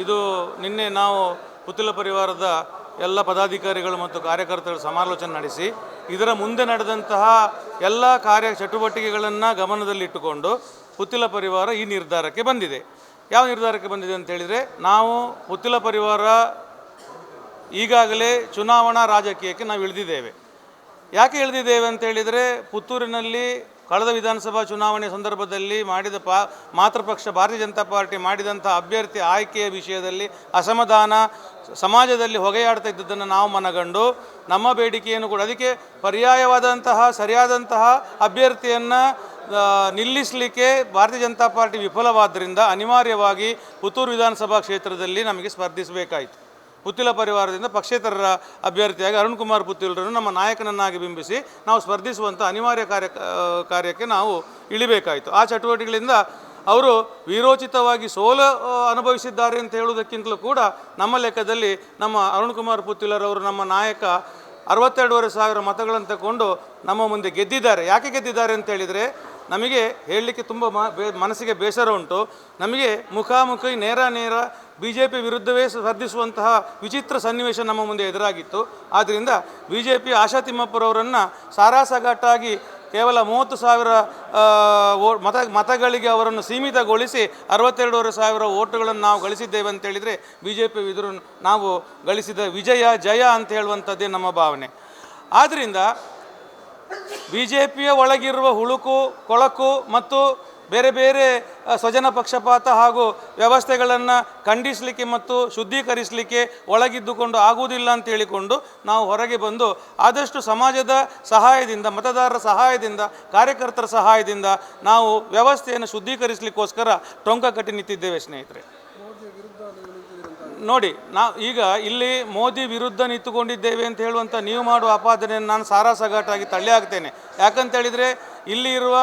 ಇದು ನಿನ್ನೆ ನಾವು ಪುತ್ತಿಲ ಪರಿವಾರದ ಎಲ್ಲ ಪದಾಧಿಕಾರಿಗಳು ಮತ್ತು ಕಾರ್ಯಕರ್ತರು ಸಮಾಲೋಚನೆ ನಡೆಸಿ, ಇದರ ಮುಂದೆ ನಡೆದಂತಹ ಎಲ್ಲ ಕಾರ್ಯ ಚಟುವಟಿಕೆಗಳನ್ನು ಗಮನದಲ್ಲಿಟ್ಟುಕೊಂಡು ಪುತ್ತಿಲ ಪರಿವಾರ ಈ ನಿರ್ಧಾರಕ್ಕೆ ಬಂದಿದೆ. ಯಾವ ನಿರ್ಧಾರಕ್ಕೆ ಬಂದಿದೆ ಅಂತ ಹೇಳಿದರೆ, ನಾವು ಪುತ್ತಿಲ ಪರಿವಾರ ಈಗಾಗಲೇ ಚುನಾವಣಾ ರಾಜಕೀಯಕ್ಕೆ ನಾವು ಇಳಿದಿದ್ದೇವೆ. ಯಾಕೆ ಇಳಿದಿದ್ದೇವೆ ಅಂತ ಹೇಳಿದರೆ, ಪುತ್ತೂರಿನಲ್ಲಿ ಕಳೆದ ವಿಧಾನಸಭಾ ಚುನಾವಣೆ ಸಂದರ್ಭದಲ್ಲಿ ಮಾಡಿದ ಪಾ, ಮಾತೃಪಕ್ಷ ಭಾರತೀಯ ಜನತಾ ಪಾರ್ಟಿ ಮಾಡಿದಂಥ ಅಭ್ಯರ್ಥಿ ಆಯ್ಕೆಯ ವಿಷಯದಲ್ಲಿ ಅಸಮಾಧಾನ ಸಮಾಜದಲ್ಲಿ ಹೊಗೆಯಾಡ್ತಾ ಇದ್ದದ್ದನ್ನು ನಾವು ಮನಗಂಡು ನಮ್ಮ ಬೇಡಿಕೆಯನ್ನು ಕೂಡ ಅದಕ್ಕೆ ಪರ್ಯಾಯವಾದಂತಹ, ಸರಿಯಾದಂತಹ ಅಭ್ಯರ್ಥಿಯನ್ನು ನಿಲ್ಲಿಸಲಿಕ್ಕೆ ಭಾರತೀಯ ಜನತಾ ಪಾರ್ಟಿ ವಿಫಲವಾದ್ದರಿಂದ ಅನಿವಾರ್ಯವಾಗಿ ಪುತ್ತೂರು ವಿಧಾನಸಭಾ ಕ್ಷೇತ್ರದಲ್ಲಿ ನಮಗೆ ಸ್ಪರ್ಧಿಸಬೇಕಾಯಿತು. ಪುತ್ತಿಲ ಪರಿವಾರದಿಂದ ಪಕ್ಷೇತರರ ಅಭ್ಯರ್ಥಿಯಾಗಿ ಅರುಣ್ ಕುಮಾರ್ ಪುತ್ತಿಲರನ್ನು ನಮ್ಮ ನಾಯಕನನ್ನಾಗಿ ಬಿಂಬಿಸಿ ನಾವು ಸ್ಪರ್ಧಿಸುವಂಥ ಅನಿವಾರ್ಯ ಕಾರ್ಯ ಕಾರ್ಯಕ್ಕೆ ನಾವು ಇಳಿಬೇಕಾಯಿತು. ಆ ಚಟುವಟಿಕೆಗಳಿಂದ ಅವರು ವಿರೋಚಿತವಾಗಿ ಸೋಲು ಅನುಭವಿಸಿದ್ದಾರೆ ಅಂತ ಹೇಳುವುದಕ್ಕಿಂತಲೂ ಕೂಡ ನಮ್ಮ ಲೆಕ್ಕದಲ್ಲಿ ನಮ್ಮ ಅರುಣ್ ಕುಮಾರ್ ಪುತ್ತಿಲರವರು ನಮ್ಮ ನಾಯಕ ಅರವತ್ತೆರಡೂವರೆ ಸಾವಿರ ಮತಗಳನ್ನು ತಗೊಂಡು ನಮ್ಮ ಮುಂದೆ ಗೆದ್ದಿದ್ದಾರೆ. ಯಾಕೆ ಗೆದ್ದಿದ್ದಾರೆ ಅಂತ ಹೇಳಿದರೆ ನಮಗೆ ಹೇಳಲಿಕ್ಕೆ ತುಂಬ ಮನಸ್ಸಿಗೆ ಬೇಸರ ಉಂಟು. ನಮಗೆ ಮುಖಾಮುಖಿ ನೇರ ನೇರ ಬಿ ಜೆ ಪಿ ವಿರುದ್ಧವೇ ಸ್ಪರ್ಧಿಸುವಂತಹ ವಿಚಿತ್ರ ಸನ್ನಿವೇಶ ನಮ್ಮ ಮುಂದೆ ಎದುರಾಗಿತ್ತು. ಆದ್ದರಿಂದ ಬಿ ಜೆ ಪಿ ಆಶಾ ತಿಮ್ಮಪ್ಪರವರನ್ನು ಸಾರಾಸಗಟ್ಟಾಗಿ ಕೇವಲ ಮೂವತ್ತು ಸಾವಿರ ಓ ಮತ, ಮತಗಳಿಗೆ ಅವರನ್ನು ಸೀಮಿತಗೊಳಿಸಿ ಅರವತ್ತೆರಡೂವರೆ ಸಾವಿರ ಓಟುಗಳನ್ನು ನಾವು ಗಳಿಸಿದ್ದೇವೆ ಅಂತ ಹೇಳಿದರೆ ಬಿ ಜೆ ಪಿ ಎದುರು ನಾವು ಗಳಿಸಿದ ವಿಜಯ, ಜಯ ಅಂತ ಹೇಳುವಂಥದ್ದೇ ನಮ್ಮ ಭಾವನೆ. ಆದ್ದರಿಂದ ಬಿ ಜೆ ಪಿಯ ಒಳಗಿರುವ ಹುಳುಕು, ಕೊಳಕು ಮತ್ತು ಬೇರೆ ಬೇರೆ ಸ್ವಜನ ಪಕ್ಷಪಾತ ಹಾಗೂ ವ್ಯವಸ್ಥೆಗಳನ್ನು ಖಂಡಿಸಲಿಕ್ಕೆ ಮತ್ತು ಶುದ್ಧೀಕರಿಸಲಿಕ್ಕೆ ಒಳಗಿದ್ದುಕೊಂಡು ಆಗುವುದಿಲ್ಲ ಅಂತ ಹೇಳಿಕೊಂಡು ನಾವು ಹೊರಗೆ ಬಂದು ಆದಷ್ಟು ಸಮಾಜದ ಸಹಾಯದಿಂದ, ಮತದಾರರ ಸಹಾಯದಿಂದ, ಕಾರ್ಯಕರ್ತರ ಸಹಾಯದಿಂದ ನಾವು ವ್ಯವಸ್ಥೆಯನ್ನು ಶುದ್ಧೀಕರಿಸಲಿಕ್ಕೋಸ್ಕರ ಟೊಂಕ ಕಟ್ಟಿ ನಿಂತಿದ್ದೇವೆ ಸ್ನೇಹಿತರೆ. ನೋಡಿ ನಾವು ಈಗ ಇಲ್ಲಿ ಮೋದಿ ವಿರುದ್ಧ ನಿಂತುಕೊಂಡಿದ್ದೇವೆ ಅಂತ ಹೇಳುವಂಥ ನೀವು ಮಾಡುವ ಅಪಾದನೆಯನ್ನು ನಾನು ಸಾರಾಸಗಾಟಾಗಿ ತಳ್ಳಿ ಹಾಕ್ತೇನೆ. ಯಾಕಂತೇಳಿದರೆ ಇಲ್ಲಿ ಇರುವ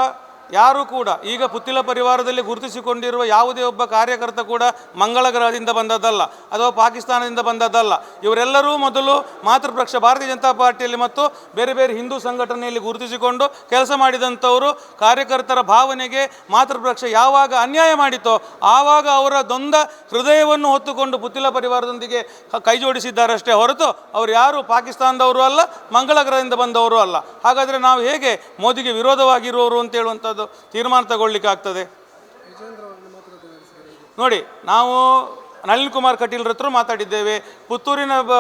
ಯಾರು ಕೂಡ, ಈಗ ಪುತ್ತಿಲ ಪರಿವಾರದಲ್ಲಿ ಗುರುತಿಸಿಕೊಂಡಿರುವ ಯಾವುದೇ ಒಬ್ಬ ಕಾರ್ಯಕರ್ತ ಕೂಡ ಮಂಗಳ ಗ್ರಹದಿಂದ ಬಂದದ್ದಲ್ಲ, ಅಥವಾ ಪಾಕಿಸ್ತಾನದಿಂದ ಬಂದದ್ದಲ್ಲ. ಇವರೆಲ್ಲರೂ ಮೊದಲು ಮಾತೃಪಕ್ಷ ಭಾರತೀಯ ಜನತಾ ಪಾರ್ಟಿಯಲ್ಲಿ ಮತ್ತು ಬೇರೆ ಬೇರೆ ಹಿಂದೂ ಸಂಘಟನೆಯಲ್ಲಿ ಗುರುತಿಸಿಕೊಂಡು ಕೆಲಸ ಮಾಡಿದಂಥವರು ಕಾರ್ಯಕರ್ತರ ಭಾವನೆಗೆ ಮಾತೃಪಕ್ಷ ಯಾವಾಗ ಅನ್ಯಾಯ ಮಾಡಿತೋ, ಆವಾಗ ಅವರ ದೊಂದ ಹೃದಯವನ್ನು ಹೊತ್ತುಕೊಂಡು ಪುತ್ತಿಲ ಪರಿವಾರದೊಂದಿಗೆ ಕೈಜೋಡಿಸಿದ್ದಾರಷ್ಟೇ ಹೊರತು ಅವರು ಯಾರು? ಪಾಕಿಸ್ತಾನದವರು ಅಲ್ಲ ಮಂಗಳ ಗ್ರಹದಿಂದ ಬಂದವರು ಅಲ್ಲ. ಹಾಗಾದರೆ ನಾವು ಹೇಗೆ ಮೋದಿಗೆ ವಿರೋಧವಾಗಿರುವವರು ಅಂತ ಹೇಳುವಂಥದ್ದು? ತೀರ್ಮಾನ ತಗೊಳ್ಳಿಕ್ಕಾಗ್ತದೆ. ನೋಡಿ, ನಾವು ನಳಿನ್ ಕುಮಾರ್ ಕಟೀಲ್ರ ಹತ್ರ ಮಾತಾಡಿದ್ದೇವೆ, ಪುತ್ತೂರಿನ ಬ,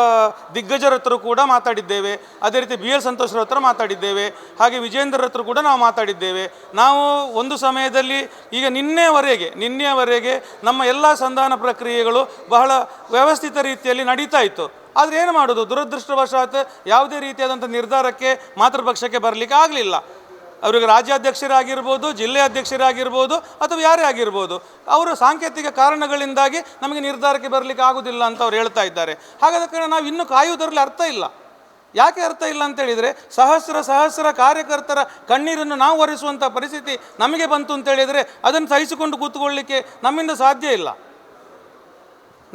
ದಿಗ್ಗಜರ ಹತ್ರ ಕೂಡ ಮಾತಾಡಿದ್ದೇವೆ, ಅದೇ ರೀತಿ ಬಿ ಎಲ್ ಸಂತೋಷ್ರ ಹತ್ರ ಮಾತಾಡಿದ್ದೇವೆ, ಹಾಗೆ ವಿಜೇಂದ್ರ ಹತ್ರ ಕೂಡ ನಾವು ಮಾತಾಡಿದ್ದೇವೆ. ನಾವು ಒಂದು ಸಮಯದಲ್ಲಿ ಈಗ ನಿನ್ನೆವರೆಗೆ ನಿನ್ನೆವರೆಗೆ ನಮ್ಮ ಎಲ್ಲ ಸಂಧಾನ ಪ್ರಕ್ರಿಯೆಗಳು ಬಹಳ ವ್ಯವಸ್ಥಿತ ರೀತಿಯಲ್ಲಿ ನಡೀತಾ ಇತ್ತು. ಆದರೆ ಏನು ಮಾಡೋದು? ದುರದೃಷ್ಟವಶಾತ್ ಯಾವುದೇ ರೀತಿಯಾದಂಥ ನಿರ್ಧಾರಕ್ಕೆ ಮಾತೃಪಕ್ಷಕ್ಕೆ ಬರಲಿಕ್ಕೆ ಆಗಲಿಲ್ಲ. ಅವರಿಗೆ ರಾಜ್ಯಾಧ್ಯಕ್ಷರಾಗಿರ್ಬೋದು, ಜಿಲ್ಲೆ ಅಧ್ಯಕ್ಷರಾಗಿರ್ಬೋದು ಅಥವಾ ಯಾರೇ ಆಗಿರ್ಬೋದು, ಅವರು ಸಾಂಕೇತಿಕ ಕಾರಣಗಳಿಂದಾಗಿ ನಮಗೆ ನಿರ್ಧಾರಕ್ಕೆ ಬರಲಿಕ್ಕೆ ಆಗುವುದಿಲ್ಲ ಅಂತ ಅವ್ರು ಹೇಳ್ತಾ ಇದ್ದಾರೆ. ಹಾಗಾದ ಕಾರಣ ನಾವು ಇನ್ನೂ ಕಾಯುವುದರಲ್ಲಿ ಅರ್ಥ ಇಲ್ಲ. ಯಾಕೆ ಅರ್ಥ ಇಲ್ಲ ಅಂತ ಹೇಳಿದರೆ, ಸಹಸ್ರ ಸಹಸ್ರ ಕಾರ್ಯಕರ್ತರ ಕಣ್ಣೀರನ್ನು ನಾವು ಒರೆಸುವಂಥ ಪರಿಸ್ಥಿತಿ ನಮಗೆ ಬಂತು ಅಂತ ಹೇಳಿದರೆ ಅದನ್ನು ಸಹಿಸಿಕೊಂಡು ಕೂತ್ಕೊಳ್ಳಿಕ್ಕೆ ನಮ್ಮಿಂದ ಸಾಧ್ಯ ಇಲ್ಲ.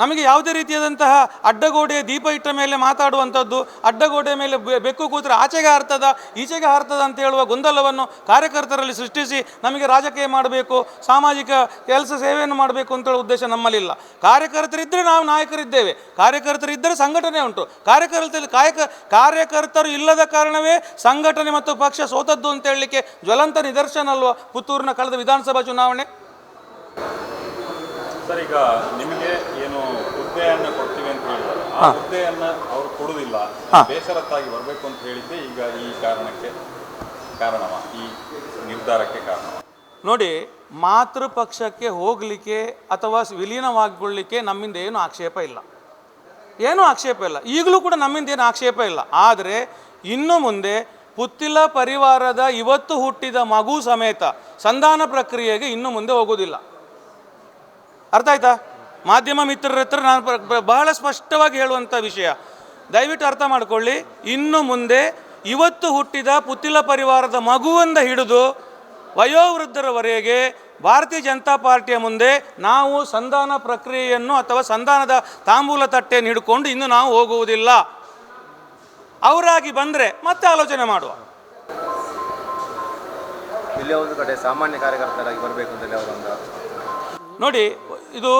ನಮಗೆ ಯಾವುದೇ ರೀತಿಯಾದಂತಹ ಅಡ್ಡಗೋಡೆಯ ದೀಪ ಇಟ್ಟ ಮೇಲೆ ಮಾತಾಡುವಂಥದ್ದು ಅಡ್ಡಗೋಡೆಯ ಮೇಲೆ ಬೆಕ್ಕು ಕೂತರೆ ಆಚೆಗೆ ಹಾರ್ತದ, ಈಚೆಗೆ ಹಾರ್ತದ ಅಂತ ಹೇಳುವ ಗೊಂದಲವನ್ನು ಕಾರ್ಯಕರ್ತರಲ್ಲಿ ಸೃಷ್ಟಿಸಿ ನಮಗೆ ರಾಜಕೀಯ ಮಾಡಬೇಕು, ಸಾಮಾಜಿಕ ಕೆಲಸ ಸೇವೆಯನ್ನು ಮಾಡಬೇಕು ಅಂತ ಹೇಳುವ ಉದ್ದೇಶ ನಮ್ಮಲ್ಲಿಲ್ಲ. ಕಾರ್ಯಕರ್ತರಿದ್ದರೆ ನಾವು ನಾಯಕರಿದ್ದೇವೆ. ಕಾರ್ಯಕರ್ತರಿದ್ದರೆ ಸಂಘಟನೆ ಉಂಟು. ಕಾರ್ಯಕರ್ತರಲ್ಲಿ ಕಾಯಕ, ಕಾರ್ಯಕರ್ತರು ಇಲ್ಲದ ಕಾರಣವೇ ಸಂಘಟನೆ ಮತ್ತು ಪಕ್ಷ ಸೋತದ್ದು ಅಂತ ಹೇಳಲಿಕ್ಕೆ ಜ್ವಲಂತ ನಿದರ್ಶನ ಅಲ್ವ ಪುತ್ತೂರಿನ ಕಳೆದ ವಿಧಾನಸಭಾ ಚುನಾವಣೆ? ಸರ್, ಈಗ ನಿಮಗೆ ಹುದ್ದೆಯನ್ನ ಕೊಡ್ತೀವಿ ಅಂತ ಹೇಳಿದ್ದಾರೆ ಆ ಹುದ್ದೆಯನ್ನ ಅವ್ರು ಕೊಡುವುದಿಲ್ಲ ಬೇಸರತ್ತಾಗಿ ಬರಬೇಕು ಅಂತ ಹೇಳಿದ್ದೆ ಈಗ ಈ ಕಾರಣಕ್ಕೆ ಕಾರಣವ ಈ ನಿರ್ಧಾರಕ್ಕೆ ಕಾರಣ ನೋಡಿ ಮಾತೃಪಕ್ಷಕ್ಕೆ ಹೋಗಲಿಕ್ಕೆ ಅಥವಾ ವಿಲೀನವಾಗಿಕೊಳ್ಳಿಕ್ಕೆ ನಮ್ಮಿಂದ ಏನು ಆಕ್ಷೇಪ ಇಲ್ಲ. ಏನೂ ಆಕ್ಷೇಪ ಇಲ್ಲ. ಈಗಲೂ ಕೂಡ ನಮ್ಮಿಂದ ಏನು ಆಕ್ಷೇಪ ಇಲ್ಲ. ಆದರೆ ಇನ್ನು ಮುಂದೆ ಪುತ್ತಿಲ ಪರಿವಾರದ ಇವತ್ತು ಹುಟ್ಟಿದ ಮಗು ಸಮೇತ ಸಂಧಾನ ಪ್ರಕ್ರಿಯೆಗೆ ಇನ್ನು ಮುಂದೆ ಹೋಗುವುದಿಲ್ಲ. ಅರ್ಥ ಆಯ್ತಾ? ಮಾಧ್ಯಮ ಮಿತ್ರರ ಹತ್ರ ನಾನು ಬಹಳ ಸ್ಪಷ್ಟವಾಗಿ ಹೇಳುವಂಥ ವಿಷಯ. ದಯವಿಟ್ಟು ಅರ್ಥ ಮಾಡಿಕೊಳ್ಳಿ. ಇನ್ನು ಮುಂದೆ ಇವತ್ತು ಹುಟ್ಟಿದ ಪುತ್ತಿಲ ಪರಿವಾರದ ಮಗುವಿಂದ ಹಿಡಿದು ವಯೋವೃದ್ಧರವರೆಗೆ ಭಾರತೀಯ ಜನತಾ ಪಾರ್ಟಿಯ ಮುಂದೆ ನಾವು ಸಂಧಾನ ಪ್ರಕ್ರಿಯೆಯನ್ನು ಅಥವಾ ಸಂಧಾನದ ತಾಂಬೂಲ ತಟ್ಟೆಯನ್ನು ಹಿಡ್ಕೊಂಡು ಇನ್ನು ನಾವು ಹೋಗುವುದಿಲ್ಲ. ಅವರಾಗಿ ಬಂದರೆ ಮತ್ತೆ ಆಲೋಚನೆ ಮಾಡುವ. ಕಡೆ ಸಾಮಾನ್ಯ ಕಾರ್ಯಕರ್ತರಾಗಿ ಬರಬೇಕು ನೋಡಿ ಇದು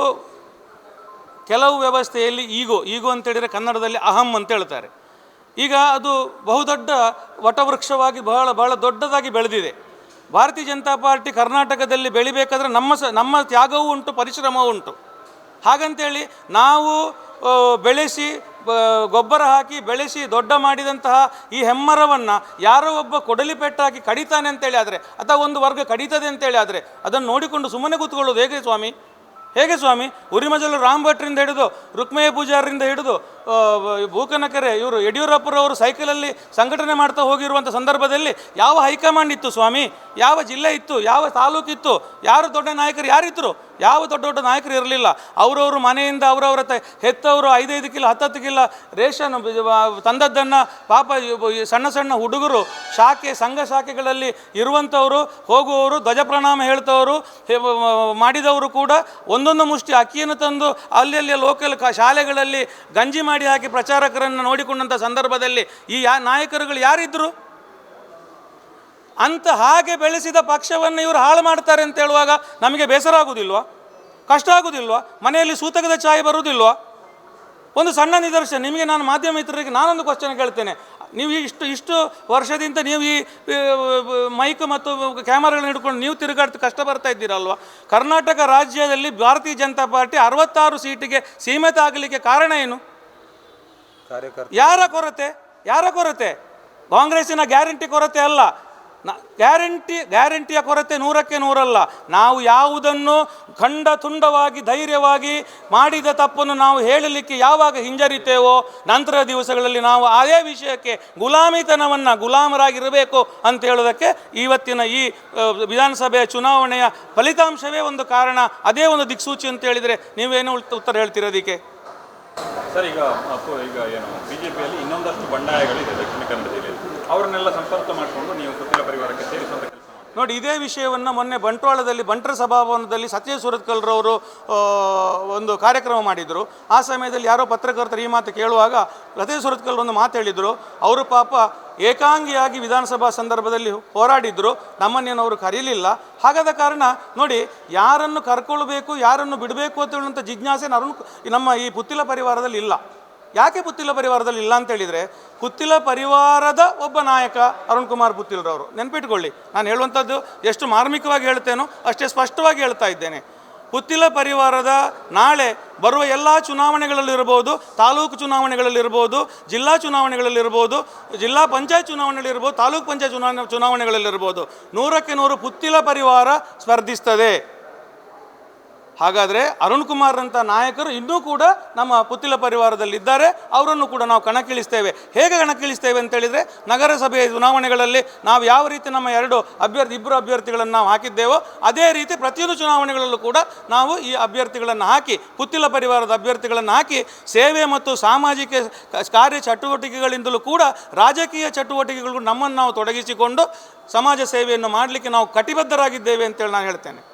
ಕೆಲವು ವ್ಯವಸ್ಥೆಯಲ್ಲಿ ಈಗೋ ಈಗೋ ಅಂತೇಳಿದರೆ ಕನ್ನಡದಲ್ಲಿ ಅಹಂ ಅಂತ ಹೇಳ್ತಾರೆ. ಈಗ ಅದು ಬಹುದೊಡ್ಡ ವಟವೃಕ್ಷವಾಗಿ ಬಹಳ ಬಹಳ ದೊಡ್ಡದಾಗಿ ಬೆಳೆದಿದೆ. ಭಾರತೀಯ ಜನತಾ ಪಾರ್ಟಿ ಕರ್ನಾಟಕದಲ್ಲಿ ಬೆಳಿಬೇಕಾದ್ರೆ ನಮ್ಮ ಸ, ನಮ್ಮ ತ್ಯಾಗವೂ ಉಂಟು, ಪರಿಶ್ರಮವೂ ಉಂಟು. ಹಾಗಂತೇಳಿ ನಾವು ಬೆಳೆಸಿ ಗೊಬ್ಬರ ಹಾಕಿ, ಬೆಳೆಸಿ, ದೊಡ್ಡ ಮಾಡಿದಂತಹ ಈ ಹೆಮ್ಮರವನ್ನು ಯಾರೋ ಒಬ್ಬ ಕೊಡಲಿ ಪೆಟ್ಟಾಕಿ ಕಡಿತಾನೆ ಅಂತೇಳಿ ಆದರೆ, ಅಥವಾ ಒಂದು ವರ್ಗ ಕಡಿತದೆ ಅಂತೇಳಿ ಆದರೆ, ಅದನ್ನು ನೋಡಿಕೊಂಡು ಸುಮ್ಮನೆ ಕೂತ್ಕೊಳ್ಳೋದು ಹೇಗೆ ಸ್ವಾಮಿ? ಹೇಗೆ ಸ್ವಾಮಿ? ಉರಿಮಜಲು ರಾಮ್ ಭಟ್ರಿಂದ ಹಿಡಿದು ರುಕ್ಮೇಯ ಪೂಜಾರರಿಂದ ಹಿಡಿದು ಭೂಕನಕರೆ, ಇವರು ಯಡಿಯೂರಪ್ಪರವರು ಸೈಕಲಲ್ಲಿ ಸಂಘಟನೆ ಮಾಡ್ತಾ ಹೋಗಿರುವಂಥ ಸಂದರ್ಭದಲ್ಲಿ ಯಾವ ಹೈಕಮಾಂಡ್ ಇತ್ತು ಸ್ವಾಮಿ? ಯಾವ ಜಿಲ್ಲೆ ಇತ್ತು? ಯಾವ ತಾಲೂಕಿತ್ತು? ಯಾರು ದೊಡ್ಡ ನಾಯಕರು ಯಾರಿದ್ರು? ಯಾವ ದೊಡ್ಡ ದೊಡ್ಡ ನಾಯಕರು ಇರಲಿಲ್ಲ. ಅವರವ್ರ ಮನೆಯಿಂದ ಅವರವರ ತ, ಹೆತ್ತವರು ಐದೈದು ಕಿಲೋ, ಹತ್ತತ್ತು ಕಿಲೋ ರೇಷನ್ ತಂದದ್ದನ್ನು ಪಾಪ ಸಣ್ಣ ಸಣ್ಣ ಹುಡುಗರು, ಶಾಖೆ, ಸಂಘ ಶಾಖೆಗಳಲ್ಲಿ ಇರುವಂಥವರು, ಹೋಗುವವರು, ಧ್ವಜ ಪ್ರಣಾಮ ಹೇಳ್ತವರು ಮಾಡಿದವರು ಕೂಡ ಒಂದೊಂದು ಮುಷ್ಟಿ ಅಕ್ಕಿಯನ್ನು ತಂದು ಅಲ್ಲಿ ಅಲ್ಲಿ ಲೋಕಲ್ ಶಾಲೆಗಳಲ್ಲಿ ಗಂಜಿ ಮಾಡಿ ಹಾಕಿ ಪ್ರಚಾರಕರನ್ನು ನೋಡಿಕೊಂಡಂಥ ಸಂದರ್ಭದಲ್ಲಿ ಈ ಯಾ, ನಾಯಕರುಗಳು ಯಾರಿದ್ರು? ಅಂತ ಹಾಗೆ ಬೆಳೆಸಿದ ಪಕ್ಷವನ್ನು ಇವರು ಹಾಳು ಮಾಡ್ತಾರೆ ಅಂತ ಹೇಳುವಾಗ ನಮಗೆ ಬೇಸರ ಆಗುವುದಿಲ್ವಾ ಕಷ್ಟ ಆಗುವುದಿಲ್ವಾ ಮನೆಯಲ್ಲಿ ಸೂತಕದ ಛಾಯೆ ಬರುವುದಿಲ್ವಾ ಒಂದು ಸಣ್ಣ ನಿದರ್ಶನ ನಿಮಗೆ ನಾನು ಮಾಧ್ಯಮ ಮಿತ್ರರಿಗೆ ನಾನೊಂದು ಕ್ವಶನ್ ಕೇಳ್ತೇನೆ. ನೀವು ಇಷ್ಟು ಇಷ್ಟು ವರ್ಷದಿಂದ ನೀವು ಈ ಮೈಕ್ ಮತ್ತು ಕ್ಯಾಮರಾಗಳನ್ನ ಹಿಡ್ಕೊಂಡು ನೀವು ತಿರುಗಾಡ್ತು ಕಷ್ಟ ಬರ್ತಾ ಇದ್ದೀರಲ್ವ? ಕರ್ನಾಟಕ ರಾಜ್ಯದಲ್ಲಿ ಭಾರತೀಯ ಜನತಾ ಪಾರ್ಟಿ ಅರವತ್ತಾರು ಸೀಟಿಗೆ ಸೀಮಿತ ಆಗಲಿಕ್ಕೆ ಕಾರಣ ಏನು? ಯಾರ ಕೊರತೆ? ಯಾರ ಕೊರತೆ? ಕಾಂಗ್ರೆಸ್ಸಿನ ಗ್ಯಾರಂಟಿ ಕೊರತೆ ಅಲ್ಲ. ನ, ಗ್ಯಾರಂಟಿ, ಗ್ಯಾರಂಟಿಯ ಕೊರತೆ ನೂರಕ್ಕೆ ನೂರಲ್ಲ. ನಾವು ಯಾವುದನ್ನು ಖಂಡ ತುಂಡವಾಗಿ, ಧೈರ್ಯವಾಗಿ ಮಾಡಿದ ತಪ್ಪನ್ನು ನಾವು ಹೇಳಲಿಕ್ಕೆ ಯಾವಾಗ ಹಿಂಜರಿತೇವೋ, ನಂತರ ದಿವಸಗಳಲ್ಲಿ ನಾವು ಅದೇ ವಿಷಯಕ್ಕೆ ಗುಲಾಮಿತನವನ್ನು ಗುಲಾಮರಾಗಿರಬೇಕು ಅಂತ ಹೇಳೋದಕ್ಕೆ ಇವತ್ತಿನ ಈ ವಿಧಾನಸಭೆಯ ಚುನಾವಣೆಯ ಫಲಿತಾಂಶವೇ ಒಂದು ಕಾರಣ. ಅದೇ ಒಂದು ದಿಕ್ಸೂಚಿ ಅಂತ ಹೇಳಿದರೆ ನೀವೇನು ಉತ್ತರ ಹೇಳ್ತೀರ ಅದಕ್ಕೆ? ಸರ್, ಈಗ ಈಗ ಏನು, ಬಿಜೆಪಿಯಲ್ಲಿ ಇನ್ನೊಂದಷ್ಟು ಬಂಡಾಯಗಳಿದೆ ದಕ್ಷಿಣ ಕನ್ನಡ ಜಿಲ್ಲೆಯಲ್ಲಿ. ಅವರನ್ನೆಲ್ಲ ಸಂಪರ್ಕ ಮಾಡಿಕೊಂಡು ನೀವು ಕುತ್ತಿಲ ಪರಿವಾರಕ್ಕೆ ಸೇರಿಸುವಂತ ಕೆಲಸ ನೋಡಿ, ಇದೇ ವಿಷಯವನ್ನು ಮೊನ್ನೆ ಬಂಟ್ವಾಳದಲ್ಲಿ, ಬಂಟರ ಸಭಾಭವನದಲ್ಲಿ ಸತ್ಯ ಸುರತ್ಕಲ್ರವರು ಒಂದು ಕಾರ್ಯಕ್ರಮ ಮಾಡಿದರು. ಆ ಸಮಯದಲ್ಲಿ ಯಾರೋ ಪತ್ರಕರ್ತರು ಈ ಮಾತು ಕೇಳುವಾಗ ಸತ್ಯ ಸುರತ್ಕಲ್ ಒಂದು ಮಾತು ಹೇಳಿದರು. ಅವರು ಪಾಪ ಏಕಾಂಗಿಯಾಗಿ ವಿಧಾನಸಭಾ ಸಂದರ್ಭದಲ್ಲಿ ಹೋರಾಡಿದ್ರು. ನಮ್ಮನ್ನೇನು ಅವರು ಕರೀಲಿಲ್ಲ. ಹಾಗಾದ ಕಾರಣ, ನೋಡಿ, ಯಾರನ್ನು ಕರ್ಕೊಳ್ಬೇಕು, ಯಾರನ್ನು ಬಿಡಬೇಕು ಅಂತ ಹೇಳುವಂಥ ಜಿಜ್ಞಾಸೆ ನಮ್ಮ ಈ ಪುತ್ತಿಲ ಪರಿವಾರದಲ್ಲಿ ಇಲ್ಲ. ಯಾಕೆ ಪುತ್ತಿಲ ಪರಿವಾರದಲ್ಲಿ ಇಲ್ಲ ಅಂತ ಹೇಳಿದರೆ, ಪುತ್ತಿಲ ಪರಿವಾರದ ಒಬ್ಬ ನಾಯಕ ಅರುಣ್ ಕುಮಾರ್ ಪುತ್ತಿಲರವರು ನೆನಪಿಟ್ಕೊಳ್ಳಿ. ನಾನು ಹೇಳುವಂಥದ್ದು ಎಷ್ಟು ಮಾರ್ಮಿಕವಾಗಿ ಹೇಳ್ತೇನೋ ಅಷ್ಟೇ ಸ್ಪಷ್ಟವಾಗಿ ಹೇಳ್ತಾ ಇದ್ದೇನೆ. ಪುತ್ತಿಲ ಪರಿವಾರದ ನಾಳೆ ಬರುವ ಎಲ್ಲ ಚುನಾವಣೆಗಳಲ್ಲಿರ್ಬೋದು, ತಾಲೂಕು ಚುನಾವಣೆಗಳಲ್ಲಿರ್ಬೋದು, ಜಿಲ್ಲಾ ಚುನಾವಣೆಗಳಲ್ಲಿರ್ಬೋದು, ಜಿಲ್ಲಾ ಪಂಚಾಯತ್ ಚುನಾವಣೆಗಳಿರ್ಬೋದು ತಾಲೂಕು ಪಂಚಾಯತ್ ಚುನಾವಣೆ ಚುನಾವಣೆಗಳಲ್ಲಿರ್ಬೋದು ನೂರಕ್ಕೆ ನೂರು ಪುತ್ತಿಲ ಪರಿವಾರ ಸ್ಪರ್ಧಿಸ್ತದೆ. ಹಾಗಾದರೆ ಅರುಣ್ ಕುಮಾರ್ ಅಂತ ನಾಯಕರು ಇನ್ನೂ ಕೂಡ ನಮ್ಮ ಪುತ್ತಿಲ ಪರಿವಾರದಲ್ಲಿದ್ದಾರೆ. ಅವರನ್ನು ಕೂಡ ನಾವು ಕಣಕ್ಕಿಳಿಸ್ತೇವೆ. ಹೇಗೆ ಕಣಕ್ಕಿಳಿಸ್ತೇವೆ ಅಂತ ಹೇಳಿದರೆ, ನಗರಸಭೆಯ ಚುನಾವಣೆಗಳಲ್ಲಿ ನಾವು ಯಾವ ರೀತಿ ನಮ್ಮ ಎರಡು ಅಭ್ಯರ್ಥಿ, ಇಬ್ಬರು ಅಭ್ಯರ್ಥಿಗಳನ್ನು ನಾವು ಹಾಕಿದ್ದೇವೋ, ಅದೇ ರೀತಿ ಪ್ರತಿಯೊಂದು ಚುನಾವಣೆಗಳಲ್ಲೂ ಕೂಡ ನಾವು ಈ ಅಭ್ಯರ್ಥಿಗಳನ್ನು ಹಾಕಿ, ಪುತ್ತಿಲ ಪರಿವಾರದ ಅಭ್ಯರ್ಥಿಗಳನ್ನು ಹಾಕಿ, ಸೇವೆ ಮತ್ತು ಸಾಮಾಜಿಕ ಕಾರ್ಯ ಚಟುವಟಿಕೆಗಳಿಂದಲೂ ಕೂಡ ರಾಜಕೀಯ ಚಟುವಟಿಕೆಗಳಿಗೂ ನಮ್ಮನ್ನು ನಾವು ತೊಡಗಿಸಿಕೊಂಡು ಸಮಾಜ ಸೇವೆಯನ್ನು ಮಾಡಲಿಕ್ಕೆ ನಾವು ಕಟಿಬದ್ಧರಾಗಿದ್ದೇವೆ ಅಂತೇಳಿ ನಾನು ಹೇಳ್ತೇನೆ.